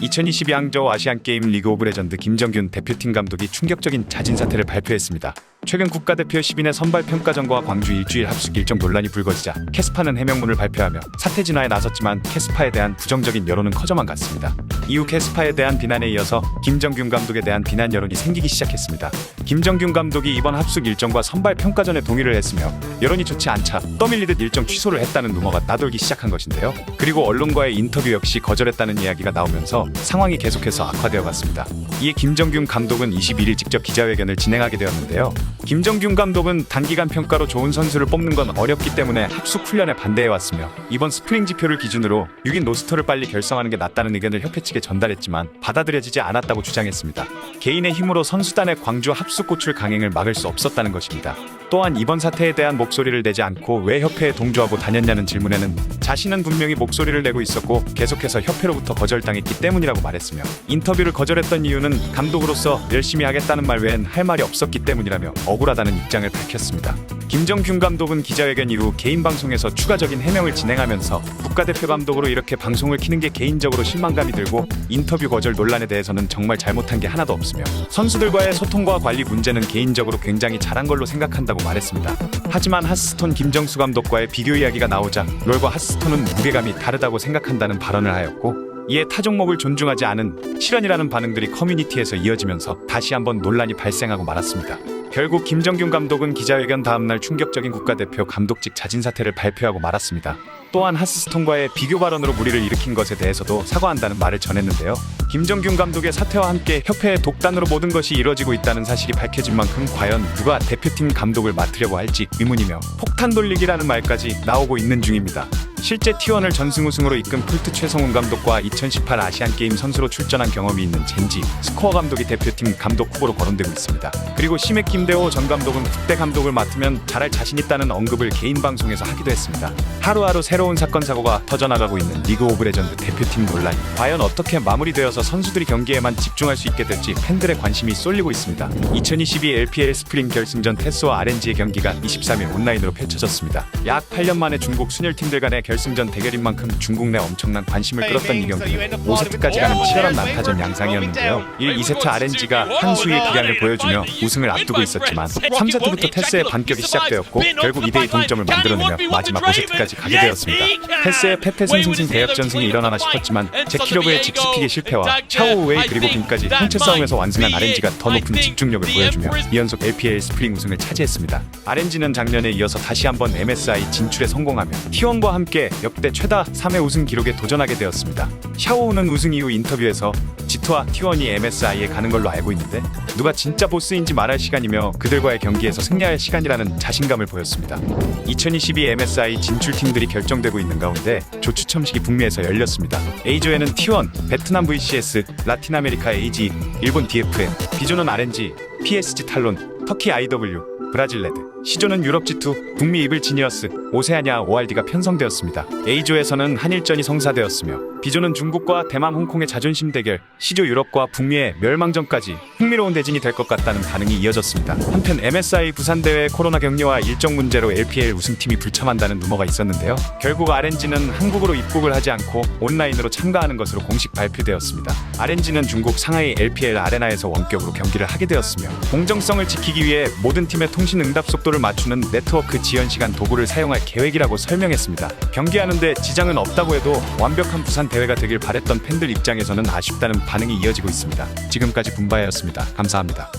2022 항저우 아시안게임 리그 오브 레전드 김정균 대표팀 감독이 충격적인 자진 사퇴를 발표했습니다. 최근 국가대표 10인의 선발 평가전과 광주 일주일 합숙 일정 논란이 불거지자 캐스파는 해명문을 발표하며 사퇴 진화에 나섰지만 캐스파에 대한 부정적인 여론은 커져만 갔습니다. 이후 캐스파에 대한 비난에 이어서 김정균 감독에 대한 비난 여론이 생기기 시작했습니다. 김정균 감독이 이번 합숙 일정과 선발 평가전에 동의를 했으며 여론이 좋지 않자 떠밀리듯 일정 취소를 했다는 루머가 나돌기 시작한 것인데요. 그리고 언론과의 인터뷰 역시 거절했다는 이야기가 나오면서 상황이 계속해서 악화되어 갔습니다. 이에 김정균 감독은 21일 직접 기자회견을 진행하게 되었는데요. 김정균 감독은 단기간 평가로 좋은 선수를 뽑는 건 어렵기 때문에 합숙 훈련에 반대해 왔으며 이번 스프링 지표를 기준으로 6인 로스터를 빨리 결성하는 게 낫다는 의견을 협회 측에 전달했지만 받아들여지지 않았다고 주장했습니다. 개인의 힘으로 선수단의 광주 합숙 고출 강행을 막을 수 없었다는 것입니다. 또한 이번 사태에 대한 목소리를 내지 않고 왜 협회에 동조하고 다녔냐는 질문에는 자신은 분명히 목소리를 내고 있었고 계속해서 협회로부터 거절당했기 때문이라고 말했으며 인터뷰를 거절했던 이유는 감독으로서 열심히 하겠다는 말 외엔 할 말이 없었기 때문이라며 억울하다는 입장을 밝혔습니다. 김정균 감독은 기자회견 이후 개인 방송에서 추가적인 해명을 진행하면서 국가대표 감독으로 이렇게 방송을 키는 게 개인적으로 실망감이 들고 인터뷰 거절 논란에 대해서는 정말 잘못한 게 하나도 없으며 선수들과의 소통과 관리 문제는 개인적으로 굉장히 잘한 걸로 생각한다고 말했습니다. 하지만 하스스톤 김정수 감독과의 비교 이야기가 나오자 롤과 하스스톤은 무게감이 다르다고 생각한다는 발언을 하였고 이에 타 종목을 존중하지 않은 실언이라는 반응들이 커뮤니티에서 이어지면서 다시 한번 논란이 발생하고 말았습니다. 결국 김정균 감독은 기자회견 다음날 충격적인 국가대표 감독직 자진 사퇴를 발표하고 말았습니다. 또한 하스스톤과의 비교 발언으로 무리를 일으킨 것에 대해서도 사과한다는 말을 전했는데요. 김정균 감독의 사퇴와 함께 협회의 독단으로 모든 것이 이뤄지고 있다는 사실이 밝혀진 만큼 과연 누가 대표팀 감독을 맡으려고 할지 의문이며 폭탄 돌리기라는 말까지 나오고 있는 중입니다. 실제 T1을 전승 우승으로 이끈 풀트 최성훈 감독과 2018 아시안 게임 선수로 출전한 경험이 있는 젠지 스코어 감독이 대표팀 감독 후보로 거론되고 있습니다. 그리고 시맥 김대호 전 감독은 국대 감독을 맡으면 잘할 자신 있다는 언급을 개인 방송에서 하기도 했습니다. 하루하루 새로운 사건 사고가 터져나가고 있는 리그 오브 레전드 대표팀 논란이 과연 어떻게 마무리되어서 선수들이 경기에만 집중할 수 있게 될지 팬들의 관심이 쏠리고 있습니다. 2022 LPL 스프링 결승전 테스와 RNG의 경기가 23일 온라인으로 펼쳐졌습니다. 약 8년 만에 중국 순혈팀들 간의 결승전 대결인 만큼 중국 내 엄청난 관심을 끌었던 이 경기는 5세트까지 가는 치열한 난타전 양상이었는데요. 1, 2세트 RNG가 한 수위의 기량을 보여주며 우승을 앞두고 있었지만 3세트부터 테스의 반격이 시작되었고 결국 2대2 동점을 만들어내며 마지막 5세트까지 가게 되었습니다. 테스의 패패승승승 대역 전승이 일어나나 싶었지만 제키러브의 직스픽의 실패와 샤오웨이 그리고 빈까지 통체 싸움에서 완승한 RNG가 더 높은 집중력을 보여주며 2연속 LPL 스프링 우승을 차지했습니다. RNG는 작년에 이어서 다시 한번 MSI 진출에 성공하며 T1과 함께 역대 최다 3회 우승 기록에 도전하게 되었습니다. 샤오우는 우승 이후 인터뷰에서 G2와 T1이 MSI에 가는 걸로 알고 있는데 누가 진짜 보스인지 말할 시간이며 그들과의 경기에서 승리할 시간이라는 자신감을 보였습니다. 2022 MSI 진출팀들이 결정되고 있는 가운데 조추첨식이 북미에서 열렸습니다. A조에는 T1, 베트남 VCS, 라틴 아메리카 AG, 일본 DFM, B조는 RNG, PSG 탈론, 터키 IW, 브라질 레드, C조는 유럽 G2, 북미 이블 지니어스, 오세아니아 ORD가 편성되었습니다. A조에서는 한일전이 성사되었으며 B조는 중국과 대만 홍콩의 자존심 대결, C조 유럽과 북미의 멸망전까지 흥미로운 대진이 될 것 같다는 반응이 이어졌습니다. 한편 MSI 부산 대회 코로나 격리와 일정 문제로 LPL 우승팀이 불참한다는 루머가 있었는데요. 결국 RNG는 한국으로 입국을 하지 않고 온라인으로 참가하는 것으로 공식 발표되었습니다. RNG는 중국 상하이 LPL 아레나에서 원격으로 경기를 하게 되었으며 공정성을 지키기 위해 모든 팀의 통신 응답 속도를 맞추는 네트워크 지연 시간 도구를 사용할 계획이라고 설명했습니다. 경기하는데 지장은 없다고 해도 완벽한 부산 대회가 되길 바랬던 팬들 입장에서는 아쉽다는 반응이 이어지고 있습니다. 지금까지 분바야였 감사합니다.